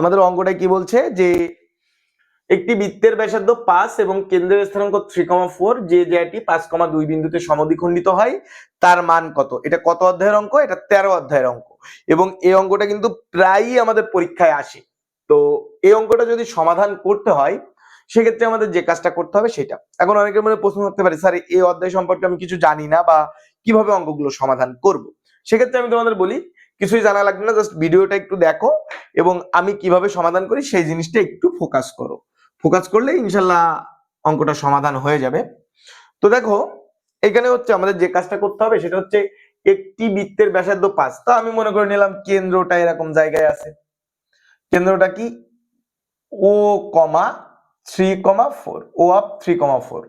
আমাদের অঙ্কটা কি বলছে? যে একটি বৃত্তের ব্যাসার্ধ পাঁচ এবং কেন্দ্রের স্থানাঙ্ক থ্রি কমা ফোর যে জায়গাটি পাঁচ কমা দুই বিন্দুতে সমদ্বিখণ্ডিত হয়, তার মান কত? এটা কত অধ্যায়ের অঙ্ক? এটা তেরো অধ্যায়ের অঙ্ক। এবং এই অঙ্কটা কিন্তু প্রায়ই আমাদের পরীক্ষায় আসে। তো এই অঙ্কটা যদি সমাধান করতে হয়, সেক্ষেত্রে আমাদের যে কাজটা করতে হবে সেটা। এখন অনেকের মনে প্রশ্ন থাকতে পারে, স্যার, এই অধ্যায় সম্পর্কে আমি কিছু জানি না বা কীভাবে অঙ্কগুলো সমাধান করব? সেক্ষেত্রে আমি তোমাদের বলি কিছুই জানা লাগবে না জাস্ট ভিডিওটা একটু দেখো এবং আমি কীভাবে সমাধান করি সেই জিনিসটা একটু ফোকাস করো। ফোকাস করলে ইনশাল্লাহ অঙ্কটা সমাধান হয়ে যাবে। তো দেখো, এখানে হচ্ছে আমাদের যে কাজটা করতে হবে সেটা হচ্ছে একটি বৃত্তের ব্যাসার্ধ পাঁচ। তা আমি মনে করে নিলাম কেন্দ্রটা এরকম জায়গায় আছে। কেন্দ্রটা কি? O comma three comma four. O of three comma four.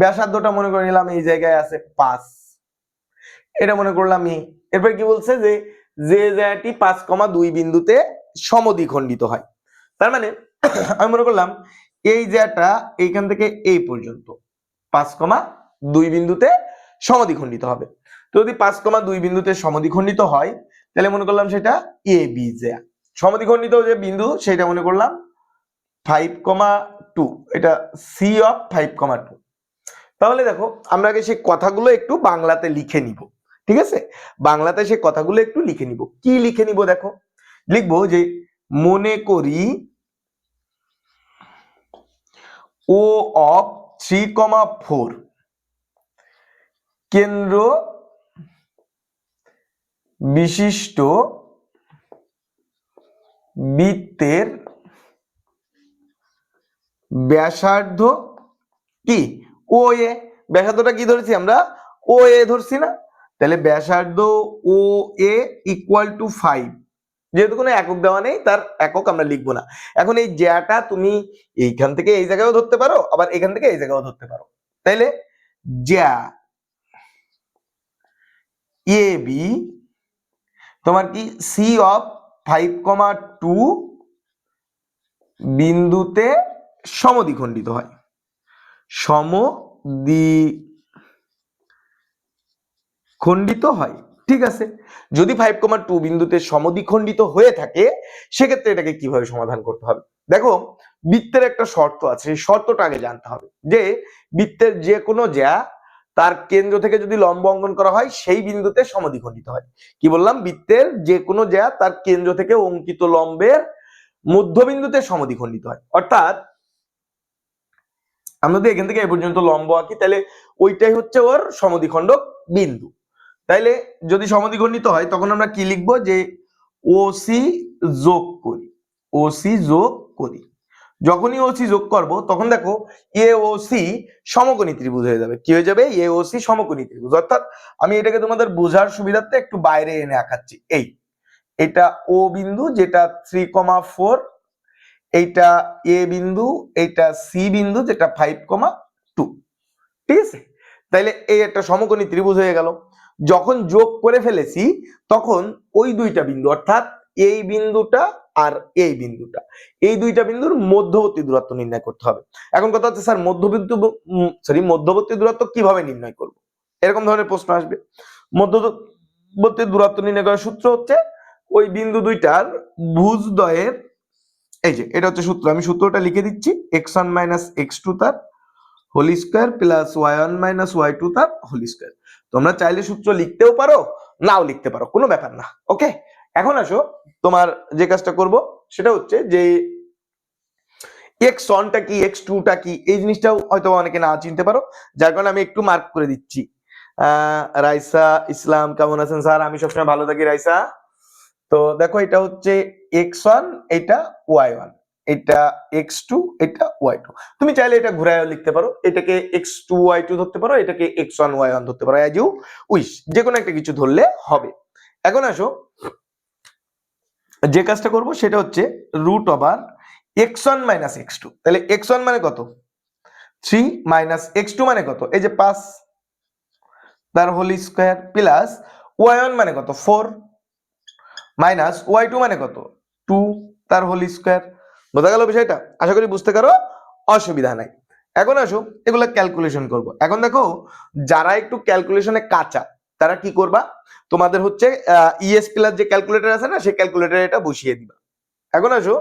ব্যাসার্ধটা মনে করে নিলাম এই জায়গায় আছে পাঁচ। এটা মনে করলাম এরপর কি বলছে যে যে জায়গাটি পাঁচ কমা দুই বিন্দুতে সমদ্বিখণ্ডিত হয়। তার মানে আমি মনে করলাম এই জায়গাটা এইখান থেকে এই পর্যন্ত পাঁচ কমা দুই বিন্দুতে সমদ্বিখণ্ডিত হবে। তো যদি পাঁচ কমা দুই বিন্দুতে সমদ্বিখণ্ডিত হয়, তাহলে মনে করলাম সেটা এ বি জ্যা সমদ্বিখণ্ডিত যে বিন্দু, সেটা মনে করলাম ফাইভ কমা টু এটা C of five comma two তাহলে দেখো, আমরা আগে সেই কথাগুলো একটু বাংলাতে লিখে নিব। ঠিক আছে? বাংলাতে সেই কথাগুলো একটু লিখে নিব। কি লিখে নিব দেখো? লিখব যে, মনে করি O of three comma four. কেন্দ্র বিশিষ্ট বৃত্তের ব্যাসার্ধ কি? ও এ। ব্যাসার্ধটা কি ধরেছি আমরা? ও এ ধরছি না? তাহলে ব্যাসার্ধ O A equal to five যেহেতু কোনো একক দেওয়া নেই, তার একক আমরা লিখব না। এখন এই জ্যাটা তুমি এইখান থেকে এই জায়গায়ও ধরতে পারো, আবার এখান থেকে এই জায়গায়ও ধরতে পারো। তাইলে জ্যা এ বি, তোমার কি C of five comma two বিন্দুতে সমদ্বিখণ্ডিত হয়। সমদ্বি খণ্ডিত হয়, ঠিক আছে? যদি ফাইভ কমা টু বিন্দুতে সমদ্বিখণ্ডিত হয়ে থাকে, সেক্ষেত্রে এটাকে কীভাবে সমাধান করতে হবে? দেখো, বৃত্তের একটা শর্ত আছে, সেই শর্তটা আগে জানতে হবে, যে বৃত্তের যে কোনো জ্যা তার কেন্দ্র থেকে যদি লম্ব অঙ্কন করা হয়, সেই বিন্দুতে সমদ্বিখণ্ডিত হয়। কি বললাম? বৃত্তের যে কোনো জ্যা তার কেন্দ্র থেকে অঙ্কিত লম্বের মধ্যবিন্দুতে সমদ্বিখণ্ডিত হয়। অর্থাৎ, আমরা যদি এখান থেকে এ পর্যন্ত লম্ব আঁকি, তাহলে ওইটাই হচ্ছে ওর সমদ্বিখণ্ডক বিন্দু। তাইলে যদি সমদ্বিখণ্ডিত হয়, তখন আমরা কি লিখব? যে ওসি যোগ করি ওসি যোগ করি। যখনই ওসি যোগ করব, তখন দেখো এ ও সি সমকোণী ত্রিভুজ হয়ে যাবে। কি হয়ে যাবে? এ ও সি সমকোণী ত্রিভুজ। অর্থাৎ আমি এটাকে তোমাদের বোঝার সুবিধার্থে একটু বাইরে এনে আঁকাচ্ছি। এই, এটা ও বিন্দু, যেটা থ্রি কমা ফোর এইটা এ বিন্দু, এইটা সি বিন্দু, যেটা ফাইভ কমা টু ঠিক আছে? তাইলে এই একটা সমকোণী ত্রিভুজ হয়ে গেল। যখন যোগ করে ফেলেছি, তখন ওই দুইটা বিন্দু, অর্থাৎ এই বিন্দুটা আর এই বিন্দুটা, এই দুইটা বিন্দুর মধ্যবর্তী দূরত্ব নির্ণয় করতে হবে। এখন কথা হচ্ছে, স্যার মধ্যবিন্দু সরি মধ্যবর্তী দূরত্ব কীভাবে নির্ণয় করব? এরকম ধরনের প্রশ্ন আসবে। মধ্যবর্তী দূরত্ব নির্ণয় করার সূত্র হচ্ছে, ওই বিন্দু দুইটার ভুজদ্বয়ের, এই যে, এটা হচ্ছে সূত্র, আমি সূত্রটা লিখে দিচ্ছি x one minus x two তার whole square plus y one minus y two তার হোল স্কোয়ার তোমরা চাইলে সূত্র লিখতেও পারো, নাও লিখতে পারো, কোনো ব্যাপার না ওকে এখন আসো, তোমার যে কাজটা করব, সেটা হচ্ছে যে এক্স ওয়ানটা কি এক্স টুটা কি, এই জিনিসটাও হয়তো অনেকে না চিনতে পারো, যার কারণে আমি একটু মার্ক করে দিচ্ছি। রাইসা, ইসলাম, কেমন আছেন স্যার? আমি সবসময় ভালো থাকি রাইসা। তো দেখো, এটা হচ্ছে এক্স ওয়ান এটা ওয়াই ওয়ান এটা এক্স টু এটা ওয়াই টু তুমি চাইলে এটা ঘুরায় লিখতে পারো। এটাকে এক্স টু ওয়াই টু ধরতে পারো, এটাকে এক্স ওয়ান ওয়াই ওয়ান ধরতে পারো। অ্যাজ ইউ উইশ যে কোনো একটা কিছু ধরলে হবে। এখন আসো। যে কাজটা করব সেটা হচ্ছে root over x one minus x two তাহলে এক্স ওয়ান মানে কত? থ্রি মাইনাস এক্স টু মানে কত? এই যে পাঁচ তার whole square plus y one মানে কত? ফোর মাইনাস ওয়াই টু মানে কত? টু তার হোল স্কোয়ার বোঝা গেল বিষয়টা? আশা করি বুঝতে পারো, অসুবিধা নাই। এখন আসো, এগুলো ক্যালকুলেশন করব। এখন দেখো, যারা একটু ক্যালকুলেশনে কাঁচা, তারা কি করবা? তোমাদের হচ্ছে ইএস প্লাস যে ক্যালকুলেটর আছে না, সেই ক্যালকুলেটর এটা বসিয়ে দিবা। এখন আসো,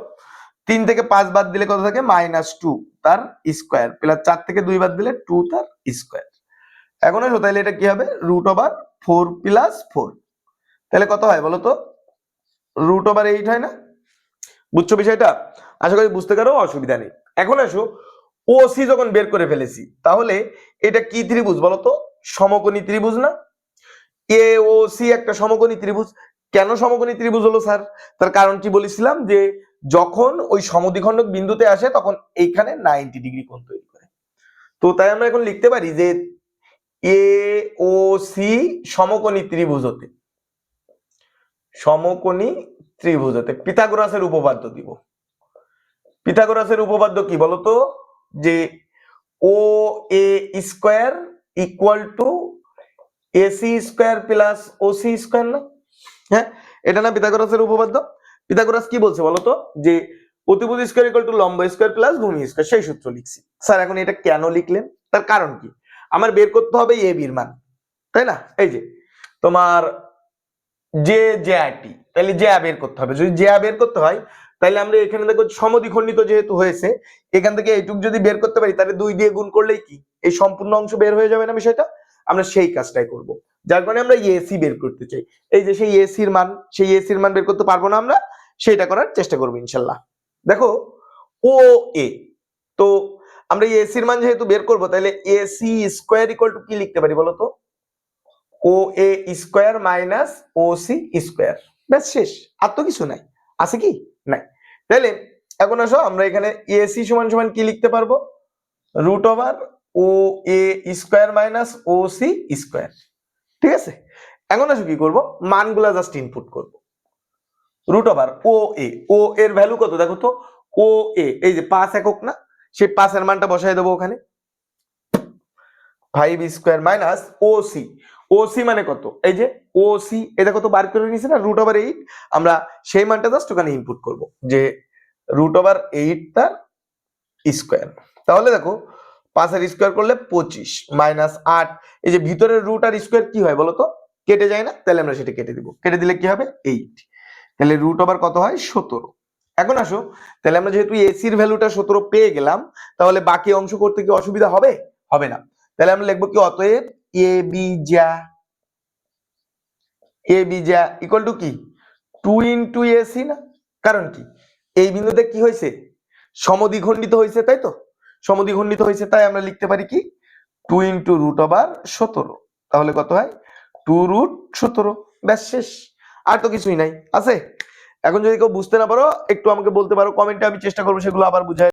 তিন থেকে পাঁচ বাদ দিলে কত থাকে? মাইনাস টু তার স্কোয়ার প্লাস চার থেকে দুই বাদ দিলে টু তার স্কোয়ার এখন আসো, তাহলে এটা কি হবে? Root over four plus four তাহলে কত হয় বলো তো? রুট ওভার এইট হয় না? বুঝছ বিষয়টা? আশা করি বুঝতে পারো, অসুবিধা নেই। এখন আসো ও সি যখন বের করে ফেলেছি, তাহলে এটা কি ত্রিভুজ বলো তো সমকোণী ত্রিভুজ না? এ ও সি একটা সমকোণী ত্রিভুজ। কেন সমকোণী ত্রিভুজ হলো স্যার? তার কারণ কি বলেছিলাম যে, যখন ওই সমদ্বিখণ্ডক বিন্দুতে আসে, তখন এইখানে নাইনটি ডিগ্রি কোণ তৈরি করে। তো তাই আমরা এখন লিখতে পারি যে এ ও সি সমকোণী ত্রিভুজ হতে। সমকোণী ত্রিভুজ হতে। পিথাগোরাসের উপপাদ্য দিব। পিথাগোরাসের উপপাদ্য কি বলতো? যে O A square equal to AC square plus OC square না? হ্যাঁ এটা না পিথাগোরাসের উপপাদ্য? পিথাগোরাস কি বলছে বলতো? যে অতিভুজ স্কোয়ার ইকুয়াল টু লম্ব স্কোয়ার প্লাস ভূমি স্কোয়ার সেই সূত্র লিখছি। স্যার, এখন এটা কেন লিখলেন? তার কারণ কি? আমার বের করতে হবে এ বির মান, তাই না? এই যে, তোমার যে টি তাহলে জ্যা বের করতে হবে। যদি জ্যা বের করতে হয় তাহলে আমরা এখানে দেখো সমদ্বিখণ্ডিত যেহেতু হয়েছে, এখান থেকে এইটুক যদি বের করতে পারি, তাহলে দুই দিয়ে গুণ করলেই কি? এই সম্পূর্ণ অংশ বের হয়ে যাবে না বিষয়টা? আমরা সেই কাজটাই করব। যার কারণে আমরা এসি বের করতে চাই। এই যে সেই এসির মান, সেই এসির মান বের করতে পারব না আমরা, সেটা করার চেষ্টা করব ইনশাল্লাহ। দেখো ও এ তো আমরা এসির মান যেহেতু বের করব তাহলে এসি স্কোয়ার ইকুয়াল টু কি লিখতে পারি বলো তো? O A square minus O C square ব্যাস শেষ, আর তো কিছু নাই। আছে কি? নাই। তাহলে এখন আসো, আমরা এখানে এসি সমান সমান কি লিখতে পারব? Root over O A square minus O C square. ঠিক আছে? এখন আসো কি করব? মানগুলা জাস্ট ইনপুট করব। রুট ওভার ও এ ও এর ভ্যালু কত? দেখো তো, ও এ এই যে পাঁচ একক না? সেই পাঁচের মানটা বসাই দেবো ওখানে। Five square minus O C O C মানে কত? এই যে ও সি এটা কত বার করে নিয়েছে না? রুট ওভার এইট আমরা সেই মানটা জাস্ট ওখানে ইনপুট করব। যে রুট ওভার এইট তার স্কোয়ার তাহলে দেখো পাঁচের স্কোয়ার করলে পঁচিশ মাইনাস আট। এই যে ভিতরের রুট আর স্কোয়ার কি হয় বলো তো? কেটে যায় না? তাহলে আমরা সেটা কেটে দিব। কেটে দিলে কি হবে? এইট তাহলে রুট ওভার কত হয়? সতেরো। এখন আসো, তাহলে আমরা যেহেতু এসির ভ্যালুটা সতেরো পেয়ে গেলাম, তাহলে বাকি অংশ করতে কি অসুবিধা হবে? হবে না। তাহলে আমরা লিখব কি? অতএব এ বি যা এ বি যা ইকুয়াল টু কি? টু ইন্টু এসি না? কারণ কি? এই বিন্দুতে কি হয়েছে? সমদ্বিখণ্ডিত হয়েছে, তাই তো? সমদ্বিখণ্ডিত হয়েছে, তাই আমরা লিখতে পারি কি? টু ইন্টু রুট ওভার সতেরো। তাহলে কত হয়? টু রুট সতেরো। ব্যাস, শেষ। আর তো কিছুই নাই। আছে? এখন যদি কেউ বুঝতে না পারো, একটু আমাকে বলতে পারো কমেন্টে আমি চেষ্টা করব সেগুলো আবার বুঝাই